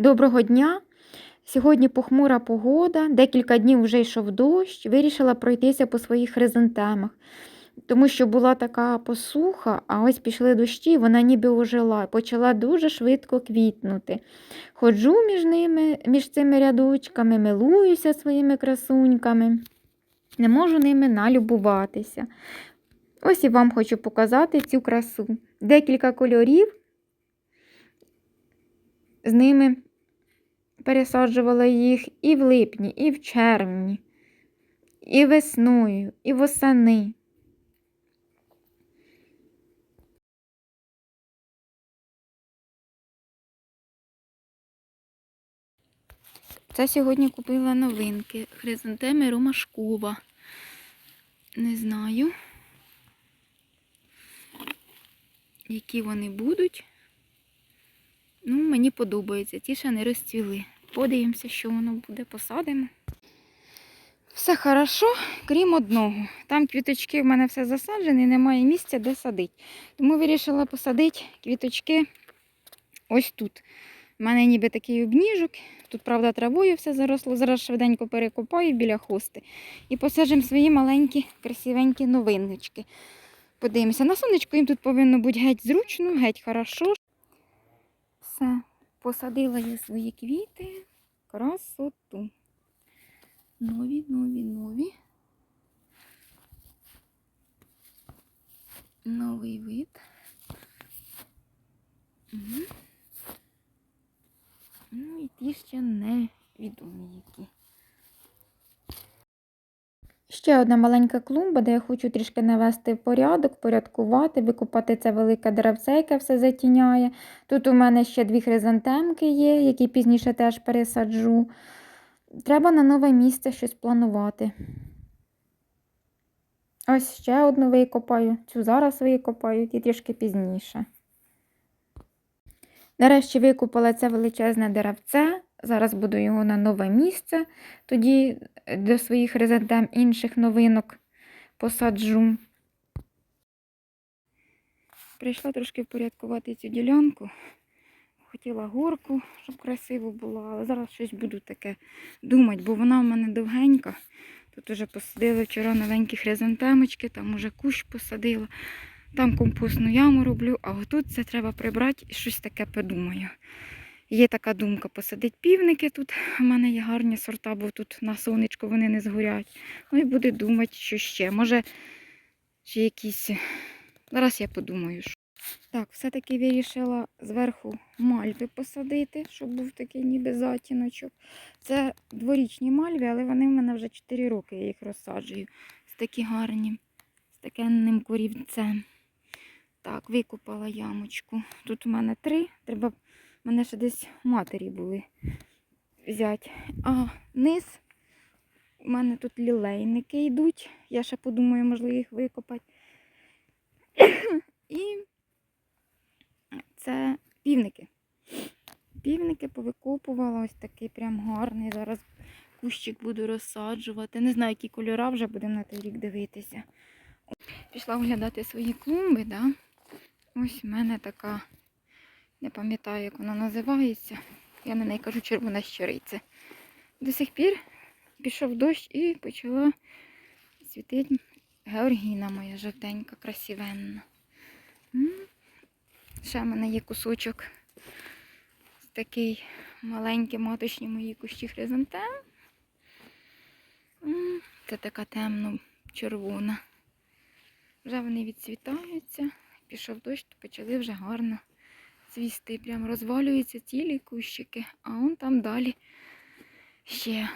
Доброго дня! Сьогодні похмура погода, декілька днів вже йшов дощ, вирішила пройтися по своїх хризантемах, тому що була така посуха, а ось пішли дощі, вона ніби ожила, почала дуже швидко квітнути. Ходжу між ними, між цими рядочками, милуюся своїми красуньками, не можу ними налюбуватися. Ось і вам хочу показати цю красу. Декілька кольорів з ними пересаджувала їх і в липні, і в червні, і весною, і восени. Це сьогодні купила новинки. Хризантеми Ромашкова. Не знаю, які вони будуть. Ну, мені подобається. Ті ще не розцвіли. Подивимося, що воно буде, посадимо. Все хорошо, крім одного. Там квіточки в мене все засаджені, немає місця, де садити. Тому вирішила посадити квіточки ось тут. У мене ніби такий обніжок. Тут, правда, травою все заросло. Зараз швиденько перекопаю біля хости. І посаджимо свої маленькі, красивенькі новиночки. Подивимося. На сонечку їм тут повинно бути геть зручно, геть хорошо. Все, посадила я свої квіти. Красоту. Нові, нові, нові. Новий вид. Угу. Ну і ті ще не відомі які. Ще одна маленька клумба, де я хочу трішки навести порядок, порядкувати, викопати це велике деревце, яке все затіняє. Тут у мене ще дві хризантемки є, які пізніше теж пересаджу. Треба на нове місце щось планувати. Ось ще одну викопаю, цю зараз викопаю, ті трішки пізніше. Нарешті викупила це величезне деревце. Зараз буду його на нове місце. Тоді до своїх хризантем інших новинок посаджу. Прийшла трошки впорядкувати цю ділянку. Хотіла горку, щоб красиво було, але зараз щось буду таке думати, бо вона в мене довгенька. Тут вже посадили вчора новенькі хризантемочки, там уже кущ посадила. Там компостну яму роблю, а отут це треба прибрати і щось таке подумаю. Є така думка посадити півники тут. У мене є гарні сорта, бо тут на сонечко вони не згорять. Ну і буду думати, що ще. Може, ще якісь. Зараз я подумаю. Що... Так, все-таки вирішила зверху мальви посадити, щоб був такий ніби затіночок. Це дворічні мальви, але вони в мене вже 4 роки я їх розсаджую. З такі гарні, з таким корівцем. Так, викопала ямочку. Тут у мене три. Треба, мене ще десь матері були взяти. А низ у мене тут лілейники йдуть. Я ще подумаю, можливо, їх викопати. І це півники. Півники повикопувала, ось такий прям гарний. Зараз кущик буду розсаджувати. Не знаю, які кольори вже будемо на той рік дивитися. Пішла оглядати свої клумби, да? Ось в мене така, не пам'ятаю, як вона називається. Я на неї кажу червона щириця. До сих пір пішов дощ і почала світити Георгіна моя жовтенька, красивенна. Ще в мене є кусочок такий маленький маточні мої кущі хризантем. Це така темно-червона. Вже вони відцвітаються. Пішов дощ, то почали вже гарно цвісти. Прям розвалюються цілі кущики, а он там далі ще